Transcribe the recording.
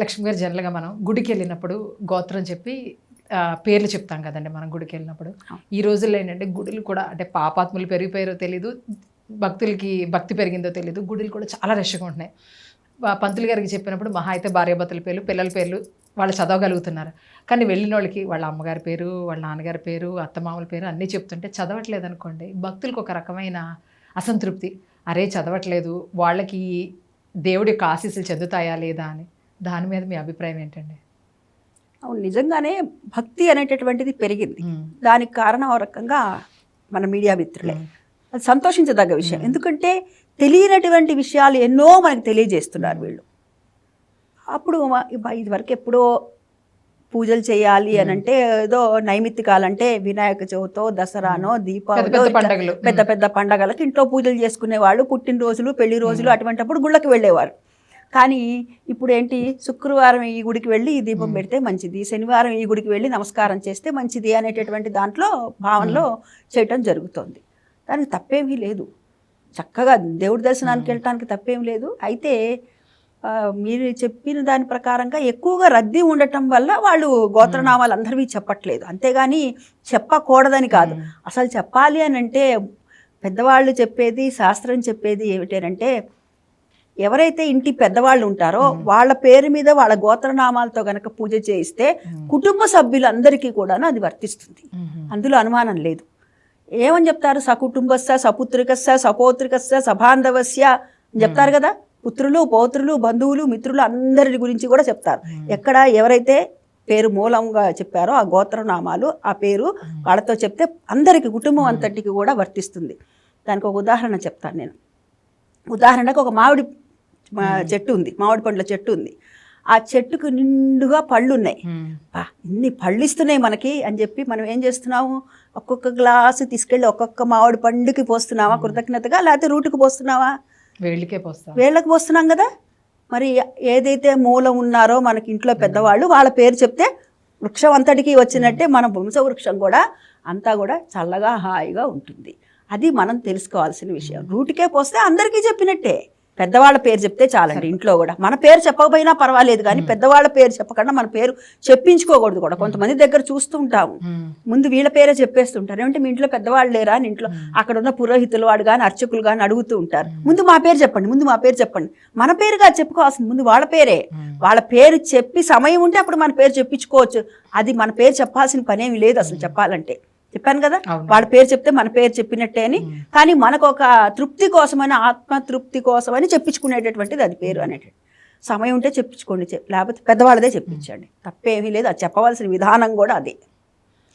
లక్ష్మి గారు జనరల్గా మనం గుడికి వెళ్ళినప్పుడు గోత్రం చెప్పి పేర్లు చెప్తాం కదండి మనం గుడికి వెళ్ళినప్పుడు ఈ రోజుల్లో ఏంటంటే గుడులు కూడా అంటే పాపాత్ములు పెరిగిపోయారో తెలీదు భక్తులకి భక్తి పెరిగిందో తెలీదు గుడులు కూడా చాలా రష్గా ఉంటున్నాయి. పంతులు గారికి చెప్పినప్పుడు మహా అయితే భార్యాభర్తల పేర్లు పిల్లల పేర్లు వాళ్ళు చదవగలుగుతున్నారు. కానీ వెళ్ళిన వాళ్ళకి వాళ్ళ అమ్మగారి పేరు వాళ్ళ నాన్నగారి పేరు అత్తమామల పేరు అన్నీ చెప్తుంటే చదవట్లేదు అనుకోండి భక్తులకు ఒక రకమైన అసంతృప్తి. అరే చదవట్లేదు వాళ్ళకి దేవుడి యొక్క ఆశీస్సులు చెందుతాయా లేదా అని. దాని మీద మీ అభిప్రాయం ఏంటండి? అవును నిజంగానే భక్తి అనేటటువంటిది పెరిగింది. దానికి కారణం ఒక రకంగా మన మీడియా మిత్రులే. అది సంతోషించదగ్గ విషయం. ఎందుకంటే తెలియనటువంటి విషయాలు ఎన్నో మనకు తెలియజేస్తున్నారు వీళ్ళు. అప్పుడు ఇబ్బ- ఇదివరకు ఎప్పుడో పూజలు చేయాలి అని అంటే ఏదో నైమిత్తికాలంటే వినాయక చవితో దసరానో పెద్ద దీపావళి పెద్ద పండగలు. పెద్ద పెద్ద పండగలకి ఇంట్లో పూజలు చేసుకునేవాళ్ళు పుట్టినరోజులు పెళ్ళి రోజులు అటువంటప్పుడు గుళ్ళకి వెళ్ళేవారు. కానీ ఇప్పుడు ఏంటి శుక్రవారం ఈ గుడికి వెళ్ళి ఈ దీపం పెడితే మంచిది. శనివారం ఈ గుడికి వెళ్ళి నమస్కారం చేస్తే మంచిది అనేటటువంటి దాంట్లో భావనలో చేయటం జరుగుతోంది. దానికి తప్పేమీ లేదు. చక్కగా దేవుడి దర్శనానికి వెళ్ళటానికి తప్పేం లేదు. అయితే మీరు చెప్పిన దాని ప్రకారంగా ఎక్కువగా రద్దీ ఉండటం వల్ల వాళ్ళు గోత్రనామాలు అందరివి చెప్పట్లేదు. అంతేగాని చెప్పకూడదని కాదు. అసలు చెప్పాలి అని అంటే పెద్దవాళ్ళు చెప్పేది శాస్త్రం చెప్పేది ఏమిటంటే ఎవరైతే ఇంటి పెద్దవాళ్ళు ఉంటారో వాళ్ళ పేరు మీద వాళ్ళ గోత్రనామాలతో గనక పూజ చేయిస్తే కుటుంబ సభ్యులందరికీ కూడా అది వర్తిస్తుంది. అందులో అనుమానం లేదు. ఏమని చెప్తారు? సకుటుంబస్య సపుత్రికస్య సపోత్రికస్య సబాంధవస్య అని చెప్తారు కదా? పుత్రులు పౌత్రులు బంధువులు మిత్రులు అందరి గురించి కూడా చెప్తారు. ఎక్కడ ఎవరైతే పేరు మూలంగా చెప్పారో ఆ గోత్రనామాలు ఆ పేరు వాళ్ళతో చెప్తే అందరికి కుటుంబం అంతటికి కూడా వర్తిస్తుంది. దానికి ఒక ఉదాహరణ చెప్తాను నేను. ఉదాహరణకు ఒక మామిడి మా చెట్టు ఉంది మామిడి పండ్ల చెట్టు ఉంది. ఆ చెట్టుకు నిండుగా పళ్ళు ఉన్నాయి ఇన్ని పళ్ళు ఇస్తున్నాయి మనకి అని చెప్పి మనం ఏం చేస్తున్నాము? ఒక్కొక్క గ్లాసు తీసుకెళ్ళి ఒక్కొక్క మామిడి పండుకి పోస్తున్నావా? కృతజ్ఞతగా? లేకపోతే రూటుకు పోస్తున్నావా? వేళ్ళకే పోస్తాం. వేళ్ళకి పోస్తున్నాం కదా? మరి ఏదైతే మూలం ఉన్నారో మనకి ఇంట్లో పెద్దవాళ్ళు వాళ్ళ పేరు చెప్తే వృక్షం అంతటికి వచ్చినట్టే మన వంశ వృక్షం కూడా అంతా కూడా చల్లగా హాయిగా ఉంటుంది. అది మనం తెలుసుకోవాల్సిన విషయం. రూటికే పోస్తే అందరికీ చెప్పినట్టే. పెద్దవాళ్ళ పేరు చెప్తే చాలండి ఇంట్లో కూడా. మన పేరు చెప్పకపోయినా పర్వాలేదు కానీ పెద్దవాళ్ళ పేరు చెప్పకుండా మన పేరు చెప్పించుకోకూడదు కూడా. కొంతమంది దగ్గర చూస్తూ ఉంటాము. ముందు వీళ్ళ పేరే చెప్పేస్తుంటారు. ఏమంటే మీ ఇంట్లో పెద్దవాళ్ళు లేరా అని ఇంట్లో అక్కడ ఉన్న పురోహితులు వాడు కానీ అర్చకులు కానీ అడుగుతూ ఉంటారు. ముందు మా పేరు చెప్పండి ముందు మా పేరు చెప్పండి. మన పేరుగా చెప్పుకోవాల్సింది ముందు వాళ్ళ పేరే. వాళ్ళ పేరు చెప్పి సమయం ఉంటే అప్పుడు మన పేరు చెప్పించుకోవచ్చు. అది మన పేరు చెప్పాల్సిన పనేమి లేదు అసలు చెప్పాలంటే. చెప్పాను కదా. వాళ్ళ పేరు చెప్తే మన పేరు చెప్పినట్టే అని. కానీ మనకు ఒక తృప్తి కోసమని ఆత్మ తృప్తి కోసమని చెప్పించుకునేటటువంటిది అది పేరు అనేటటువంటి సమయం ఉంటే చెప్పించుకోండి. చెప్- లేకపోతే పెద్దవాళ్ళదే చెప్పించండి. తప్పేమీ లేదు. అది చెప్పవలసిన విధానం కూడా అదే.